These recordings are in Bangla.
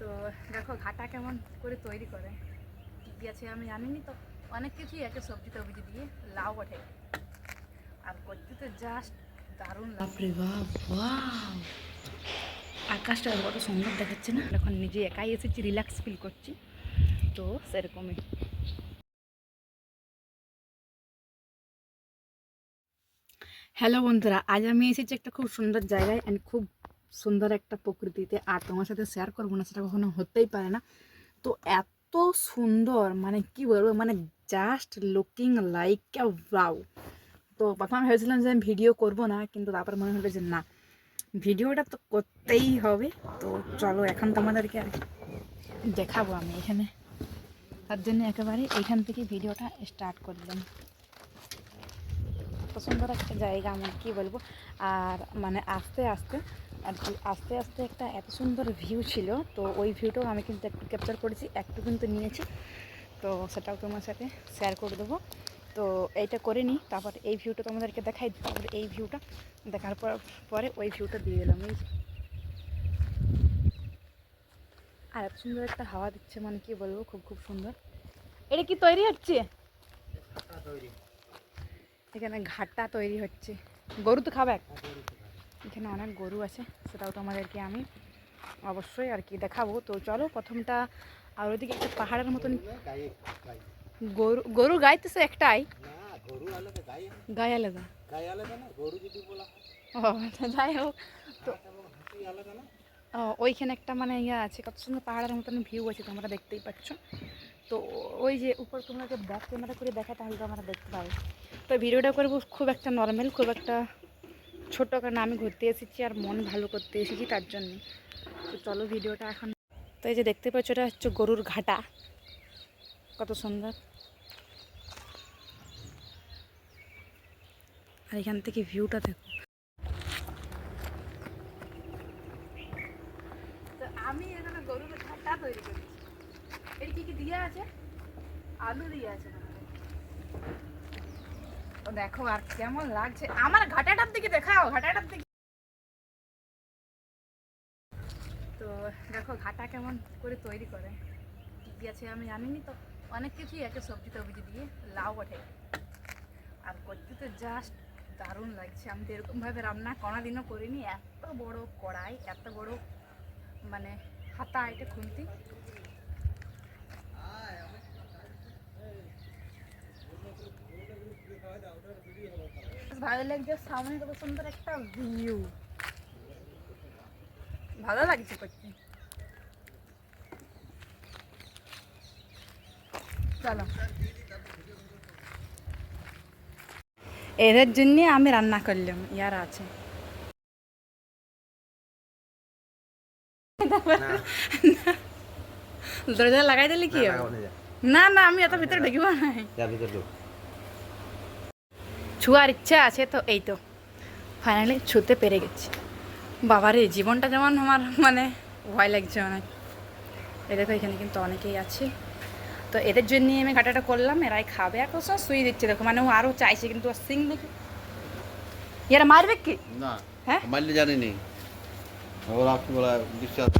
তো দেখো ঘাটা কেমন করে তৈরি করে। কী কী আছে আমি জানিনি তো। অনেক কিছুই আছে সবজি টবজি দিয়ে। লাউ ওঠে আর করতে তো জাস্ট দারুণ লাগবে আকাশটা কত সুন্দর দেখাচ্ছে না? এখন নিজে একাই এসেছি রিল্যাক্স ফিল করছি। তো সেরকমই। হ্যালো বন্ধুরা আজ আমি এসেছি একটা খুব সুন্দর জায়গায় অ্যান্ড খুব সুন্দর একটা প্রকৃতিতে, আর তোমার সাথে শেয়ার করব না, সেটা কখনো হতেই পারে না। তো এত সুন্দর মানে কি বলব মানে just looking like a wow তো প্রথমে ভেবেছিলাম যে আমি ভিডিও করব না, কিন্তু তারপর মনে হলো যে না ভিডিওটা তো করতেই হবে। তো চলো, এখন তোমাদেরকে আর দেখাবো আমি এখানে। তার জন্য একেবারে এখান থেকে ভিডিওটা স্টার্ট করলাম। এত সুন্দর একটা জায়গা আমার কি বলব, আর মানে আস্তে আস্তে আর কি আস্তে আস্তে একটা এত সুন্দর ভিউ ছিল তো ওই ভিউটাও আমি কিন্তু একটু ক্যাপচার করেছি একটু কিন্তু নিয়েছি। তো সেটাও তোমার সাথে শেয়ার করে দেবো। তো এইটা করে নিই তারপর এই ভিউটা তোমাদেরকে দেখাই তারপরে এই ভিউটা দেখার পর পরে ওই ভিউটা দিয়ে দিলাম এই। আর এত সুন্দর একটা হাওয়া দিচ্ছে মানে কি বলব খুব খুব সুন্দর। এটা কি তৈরি হচ্ছে? এখানে ঘাটটা তৈরি হচ্ছে। গরু তো খাবে? এখানে অনেক গরু আছে, সেটাও তোমাদেরকে আমি অবশ্যই আর কি দেখাবো। তো চলো প্রথমটা, আর ওইদিকে একটা পাহাড়ের মতন গরু গরু গাই তো সে একটাই। গায়ে আলাদা। যাই হোক। তো ওইখানে একটা মানে ইয়ে আছে, কত সুন্দর পাহাড়ের মতন ভিউ আছে তোমরা দেখতেই পাচ্ছ। তো ওই যে উপর তোমরা যে ব্যাক ক্যামেরা করে দেখা তাহলে তোমরা দেখতে পাবে। তো ভিডিওটা করব খুব একটা নর্মাল খুব একটা ছোট কারণ আমি ঘুরতে এসেছি আর মন ভালো করতে এসেছি তার জন্য। তো চলো ভিডিওটা এখন তো এই যে দেখতে পাচ্ছ, এটা হচ্ছে গরুর ঘাটা। কত সুন্দর। আর এখান থেকে ভিউটা দেখো। আমি এখানে গরুর ঘাটা তৈরি করেছি। এর কি কি দিয়ে আছে? আলু দিয়ে আছে। তো দেখো আর কেমন লাগছে। আমার ঘাটাটার দিকে দেখাও, ঘাটাটার দিকে। তো দেখো ঘাটা কেমন করে তৈরি করে। কি আছে আমি জানিনি তো। অনেক কিছুই আছে সবজি টবজি দিয়ে। লাউ ওঠে আর করতে তো জাস্ট দারুণ লাগছে। আমি তো এরকমভাবে রান্না কোনোদিনও করিনি। এত বড় কড়াই, এত বড় মানে হাতা এটা খুলতি ভালো লাগছে সামনে কত সুন্দর একটা ভিউ ভালো লাগছে করতে। চলো। এদের জন্য আমি রান্না করলাম ইয়ার আছে। দরজা লাগাই দিলে কি না না আমি এত ভিতরে ঢুকিব নাই ছুয়ার ইচ্ছা আছে তো এই তো। ফাইনালি ছুতে পেরে গেছি। বাবারে জীবনটা যেমন আমার মানে ভয় লাগছে অনেক। এ দেখো এখানে কিন্তু অনেকেই আছে। তো এদের জন্য আমি ঘাটাটা করলাম এরাই খাবে। এখন সব শুয়ে দিচ্ছে দেখো মানে ও আরও চাইছে কিন্তু সিং দেখি। এরা মারবে কি? না হ্যাঁ? মারলে জানিনি ওরা কি বলা বিশ্বাস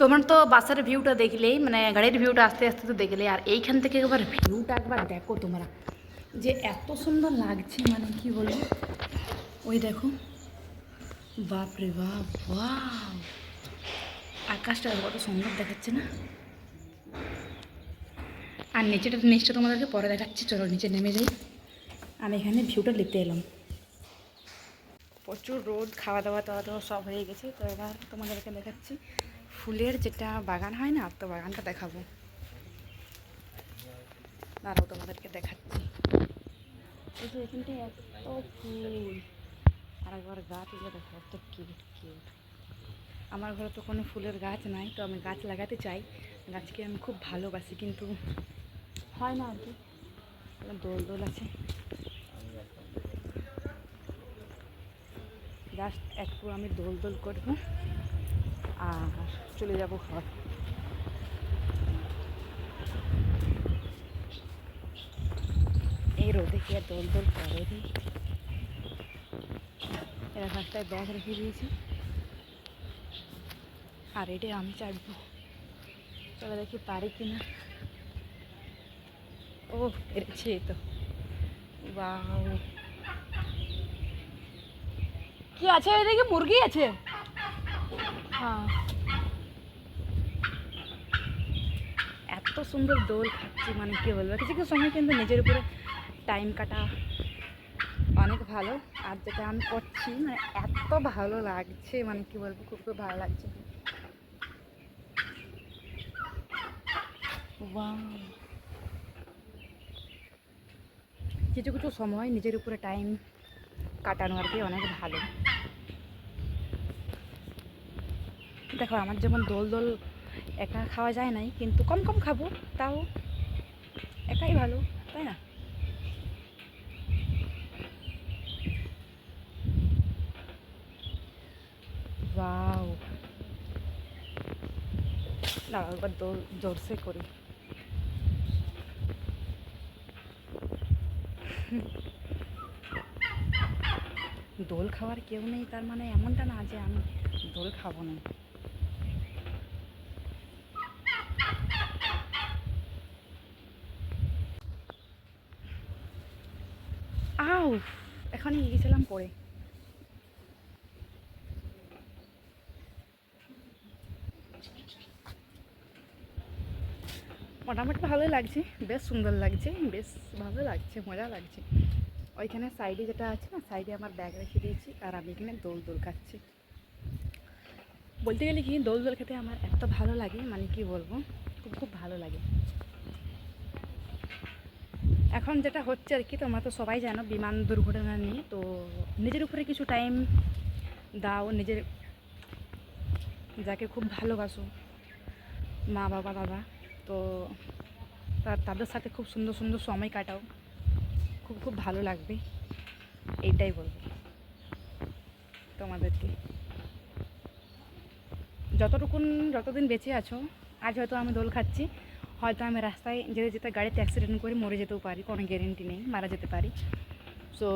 তোমার তো বাসের ভিউটা দেখলেই মানে গাড়ির ভিউটা আস্তে আস্তে তো দেখলে, আর এইখান থেকে একবার ভিউটা একবার দেখো তোমরা। যে এত সুন্দর লাগছে মানে কি বলব? ওই দেখো। বাপ রে বাপ আকাশটা কত সুন্দর দেখাচ্ছে না? আর নিচেটা, নিচটা তোমাদেরকে পরে দেখাচ্ছি, চলো নিচে নেমে যাই। আর এখানে ভিউটা নিতে এলাম। প্রচুর রোদ, খাওয়া দাওয়া, টাওয়া দাওয়া সব হয়ে গেছে, তো এবার তোমাদেরকে দেখাচ্ছি। ফুলের যেটা বাগান হয় না, তো বাগানটা দেখাবো। দাঁড়াও, তোমাদেরকে দেখাচ্ছি। এত ফুল। আর একবার গাছগুলো দেখো, এত কিউট কিউট আমার ঘরে তো কোনো ফুলের গাছ নাই, তো আমি গাছ লাগাতে চাই। গাছকে আমি খুব ভালোবাসি, কিন্তু হয় না আর কি। দোল দোল আছে। জাস্ট একটু আমি দোল দোল করব। চলে যাব। ঘর এই রোদে কি আর দোল দোল করে রে এরা রাস্তায় ব্যাগ রেখে দিয়েছি। আর এটা আমি চাটবো। চলো দেখি পারি কিনা। ও পেরেছি এই তো। বাও কি আছে এদিকে? মুরগি আছে? হ্যাঁ। এত সুন্দর দোল খাচ্ছি মানে কী বলব, কিছু কিছু সময় কিন্তু নিজের উপরে টাইম কাটা অনেক ভালো। আর যেটা আমি করছি মানে এত ভালো লাগছে মানে কি বলব, খুব খুব ভালো লাগছে. কিছু কিছু সময় নিজের উপরে টাইম কাটানো আর কি অনেক ভালো। দেখো, আমার যেমন দোল দোল একা খাওয়া যায় নাই, কিন্তু কম কম খাব, তাও একাই ভালো, তাই না? দোল জোরসে করি। দোল খাওয়ার কেউ নেই, তার মানে এমনটা না যে আমি দোল খাব না। আউ এখানে গিয়েছিলাম পরে। মোটামুটি ভালোই লাগছে, বেশ সুন্দর লাগছে, বেশ ভালো লাগছে, মজা লাগছে। ওইখানে সাইডে যেটা আছে না সাইডে আমার ব্যাগ রেখে দিয়েছি, আর আমি এখানে দোল দোল খাচ্ছি। বলতে গেলে কি, দোল দোল খেতে আমার এত ভালো লাগে মানে কি বলব, খুব খুব ভালো লাগে। এখন যেটা হচ্ছে আর কি, তোমরা তো সবাই জানো বিমান দুর্ঘটনা নিয়ে, তো নিজের উপরে কিছু টাইম দাও, নিজের যাকে খুব ভালোবাসো, মা, বাবা, দাদা তো, তাদের সাথে খুব সুন্দর সুন্দর সময় কাটাও। খুব খুব ভালো লাগবে, এইটাই বলব তোমাদেরকে। যতটুকুন, যতদিন বেঁচে আছো, আজ হয়তো আমি দোল খাচ্ছি হয়তো আমি রাস্তায় যেতে যেতে গাড়িতে অ্যাক্সিডেন্ট করে মরে যেতেও পারি, কোনো গ্যারেন্টি নেই, মারা যেতে পারি। সো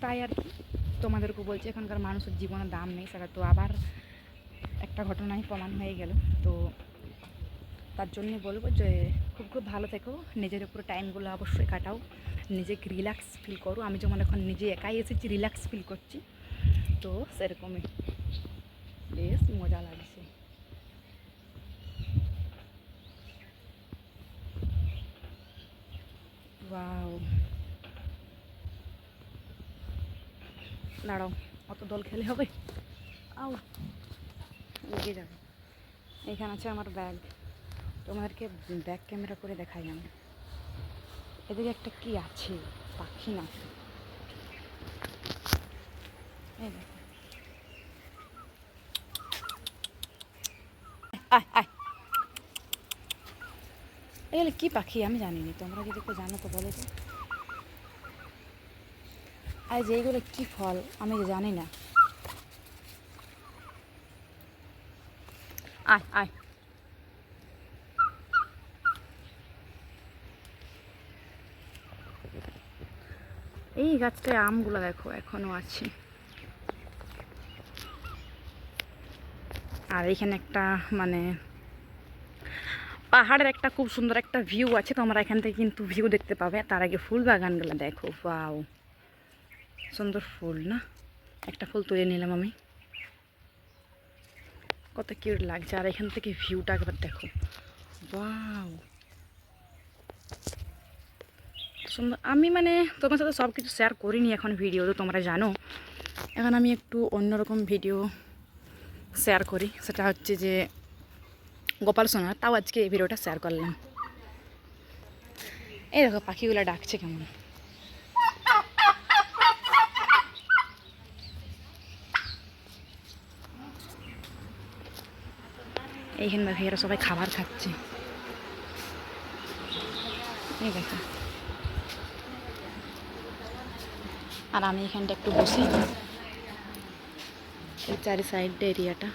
তাই আর কি। তোমাদেরকে বলছি, এখনকার মানুষের জীবনের দাম নেই, সেটা তো আবার একটা ঘটনায় প্রমাণ হয়ে গেল। তো তার জন্যে বলব যে, খুব খুব ভালো থেকো, নিজের উপরে টাইমগুলো অবশ্যই কাটাও, নিজেকে রিল্যাক্স ফিল করো। আমি যেমন এখন নিজে একাই এসেছি রিল্যাক্স ফিল করছি। তো সেরকমই। বেশ, মজা লাগছে। ওয়াও দাঁড়াও, অত দল খেলে হবে। আও লেগে যাবে এখানে আছে আমার ব্যাগ তোমাদেরকে ব্যাক ক্যামেরা করে দেখাই আমি। এদিকে একটা কি আছে? পাখি না। আয় আয়। এগুলো কি পাখি? আমি জানিনি, তোমরা যদি কেউ জানো তো বলে তো। আর যে এইগুলো কি ফল? আমি জানি না। আয় আয়। এই গাছটায় আমগুলো দেখো, এখনও আছে। আর এখানে একটা মানে পাহাড়ের একটা খুব সুন্দর একটা ভিউ আছে, তোমরা এখান থেকে কিন্তু ভিউ দেখতে পাবে। তার আগে ফুল বাগানগুলো দেখো বাও সুন্দর ফুল, না? একটা ফুল তুলে নিলাম আমি। কত কিউট লাগছে, আর এখান থেকে ভিউটা একবার দেখো। বাউ সুন্দর, আমি মানে তোমার সাথে সব কিছু শেয়ার করিনি এখন ভিডিও তো তোমরা জানো। এখন আমি একটু অন্যরকম ভিডিও শেয়ার করি। সেটা হচ্ছে যে গোপাল সোনা, তাও আজকে এই ভিডিওটা শেয়ার করলাম। এই দেখো, পাখিগুলো ডাকছে কেমন। এইখানে ভাইয়েরা সবাই খাবার খাচ্ছে। এই দেখো। আর আমি এখানটা একটু বসি। চারি সাইড এরিয়াটা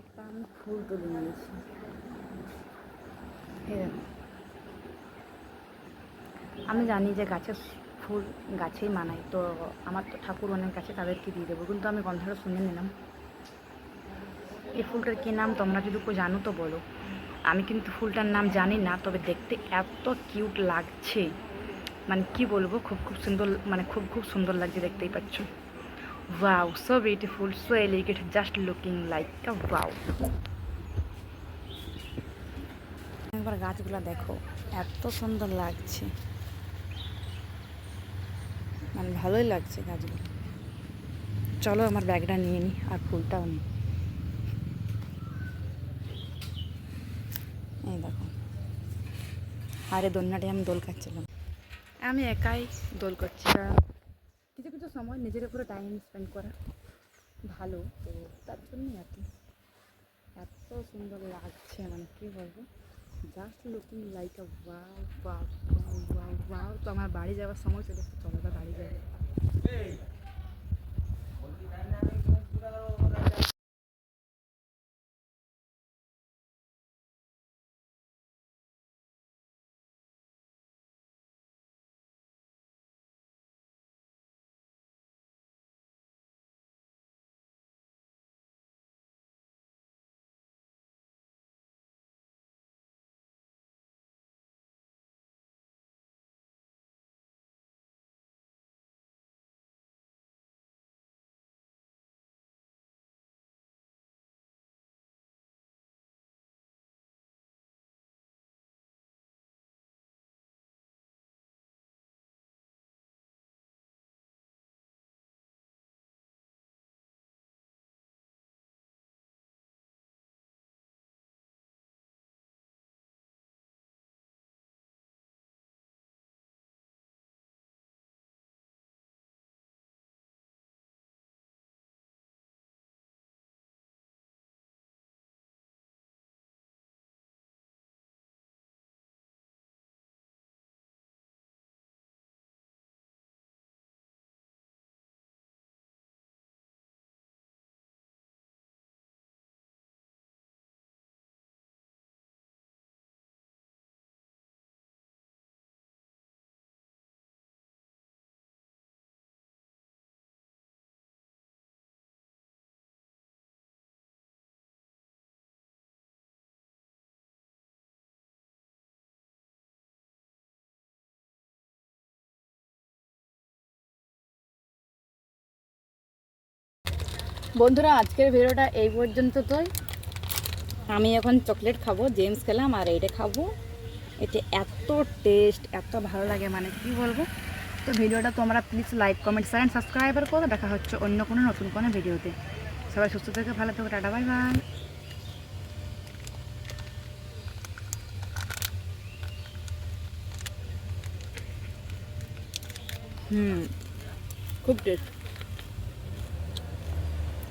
একটা আমি ফুল তুলে নিয়েছি। আমি জানি যে গাছের ফুল গাছেই মানায়, তো আমার তো ঠাকুর অনেক গাছে তাদেরকে দিয়ে দেবো, কিন্তু আমি গন্ধটা শুনে নিলাম। এই ফুলটার কী নাম তোমরা যদি কেউ জানো তো বলো। আমি কিন্তু ফুলটার নাম জানি না, তবে দেখতে এত কিউট লাগছে। মানে কি বলব, খুব খুব সুন্দর মানে খুব খুব সুন্দর লাগছে দেখতেই পাচ্ছ। Wow so beautiful so elegant just looking like a wow একবার গাছগুলো দেখো, এত সুন্দর লাগছে। মানে ভালোই লাগছে গাছগুলো। চলো আমার ব্যাগটা নিয়ে নিই আর ফুলটাও নিই এই দেখো। আরে দোলনাটি আমি দোল খাচ্ছিলাম আমি একাই দোল করছি কিছু কিছু সময় নিজের উপরে টাইম স্পেন্ড করা ভালো, তো তার জন্যই আর কি। এত সুন্দর লাগছে মানে কী বলব? Just looking like a wow wow wow wow তো আমার বাড়ি যাওয়ার সময় চলে চলো বাড়ি যাবে বন্ধুরা, আজকের ভিডিওটা এই পর্যন্ত তোই আমি এখন চকলেট খাব, জেমস খেলাম, আর এইটা খাব। এতে এত টেস্ট এত ভালো লাগে মানে কি বলব? তো ভিডিওটা তোমরা please like comment share and subscriber করো। দেখা হচ্ছে অন্য কোনো নতুন কোনো ভিডিওতে। সবাই সুস্থ থেকে ভালো থেকো, টাটা বাই বাই হুম, খুব টেস্ট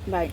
বাই